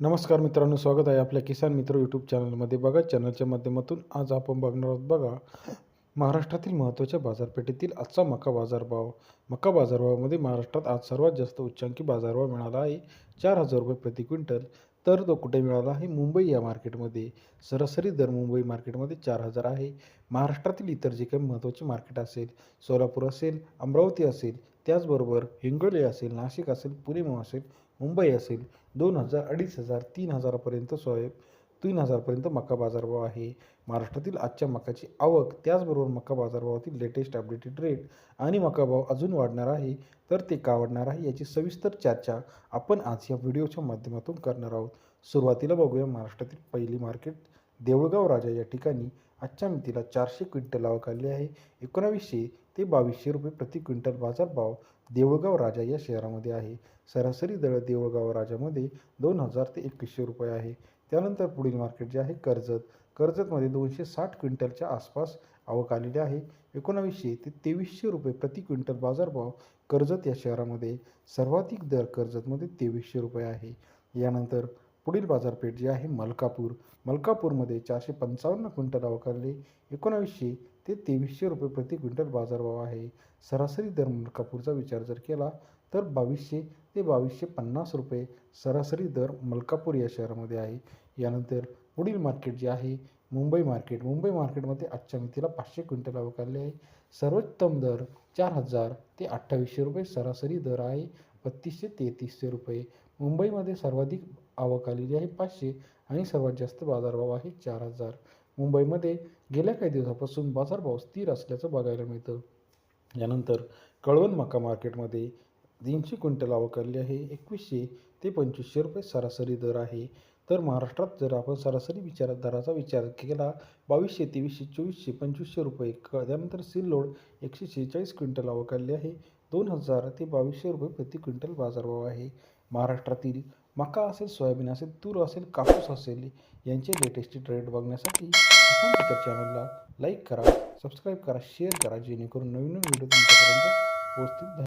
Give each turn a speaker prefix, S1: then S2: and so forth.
S1: नमस्कार मित्रांनो स्वागत आहे आपल्या किसान मित्र यूट्यूब चॅनलमध्ये. बघा चॅनलच्या माध्यमातून आज आपण बघणार आहोत बघा महाराष्ट्रातील महत्त्वाच्या बाजारपेठेतील आजचा मका बाजारभाव. मका बाजारभावामध्ये महाराष्ट्रात आज सर्वात जास्त उच्चांकी बाजारभाव मिळाला आहे चार हजार रुपये प्रति क्विंटल. तर तो कुठे मिळाला आहे? मुंबई या मार्केटमध्ये. सरासरी दर मुंबई मार्केटमध्ये चार हजार आहे. महाराष्ट्रातील इतर जे काही महत्त्वाचे मार्केट असेल सोलापूर असेल अमरावती असेल त्याचबरोबर हिंगोली असेल नाशिक असेल पुणे असेल मुंबई असेल दोन हजार अडीच हजार तीन हजारापर्यंत सोय तीन हजारपर्यंत मका बाजारभाव आहे. महाराष्ट्रातील आजच्या मकाची आवक त्याचबरोबर मका बाजारभावातील लेटेस्ट अपडेटेड रेट आणि मका भाव अजून वाढणार आहे तर ते का वाढणार आहे याची सविस्तर चर्चा आपण आज या व्हिडिओच्या माध्यमातून करणार आहोत. सुरुवातीला बघूया महाराष्ट्रातील पहिली मार्केट देऊळगाव राजा या ठिकाणी आजच्या मितीला चारशे क्विंटल आवक आली आहे. एकोणावीसशे ते बावीसशे रुपये प्रति क्विंटल बाजारभाव देऊळगाव राजा या शहरामध्ये आहे. सरासरी दर देऊळगाव राजामध्ये दोन हजार ते एकवीसशे रुपये आहे. त्यानंतर पुढील मार्केट जे आहे कर्जत. कर्जतमध्ये दोनशे साठ क्विंटलच्या आसपास आवक आलेली आहे. एकोणावीसशे ते तेवीसशे रुपये प्रति क्विंटल बाजारभाव कर्जत या शहरामध्ये. सर्वाधिक दर कर्जतमध्ये तेवीसशे रुपये आहे. यानंतर पुढील बाजारपेठ जी आहे मलकापूर. मलकापूरमध्ये चारशे पंचावन्न क्विंटल अवकारले एकोणावीसशे ते तेवीसशे रुपये प्रति क्विंटल बाजारभाव आहे. सरासरी दर मलकापूरचा विचार जर केला तर बावीसशे ते बावीसशे पन्नास रुपये सरासरी दर मलकापूर या शहरामध्ये आहे. यानंतर पुढील मार्केट जे आहे मुंबई मार्केट. मुंबई मार्केटमध्ये आजच्या मितीला पाचशे क्विंटल आवक आहे. सर्वोत्तम दर चार हजार ते अठ्ठावीसशे रुपये सरासरी दर आहे. बत्तीसशे तेहतीसशे रुपये. मुंबईमध्ये सर्वाधिक आवक आलेली आहे पाचशे आणि सर्वात जास्त बाजारभाव आहे चार हजार. मुंबईमध्ये गेल्या काही दिवसापासून बाजारभाव स्थिर असल्याचं बघायला मिळतं. यानंतर कळवण मका मार्केटमध्ये तीनशे क्विंटल आवक आली आहे एकवीसशे ते पंचवीसशे रुपये सरासरी दर आहे. तर महाराष्ट्रात जर आपण सरासरी विचार दराचा विचार केला बावीसशे तेवीसशे चोवीसशे पंचवीसशे रुपये क त्यानंतर सिल्लोड एकशे शेहेचाळीस क्विंटल आवक आली आहे. दोन हजार ते बावीसशे रुपये प्रति क्विंटल बाजारभाव आहे. महाराष्ट्रातील मका असेल सोयाबीन असेल तूर असेल कापूस असेल यांचे लेटेस्ट ट्रेड बघण्यासाठी किसान चॅनलला लाईक करा सबस्क्राईब करा शेअर करा जेणेकरून नवीन नवीन व्हिडिओ तुमच्यापर्यंत पोहोचतील.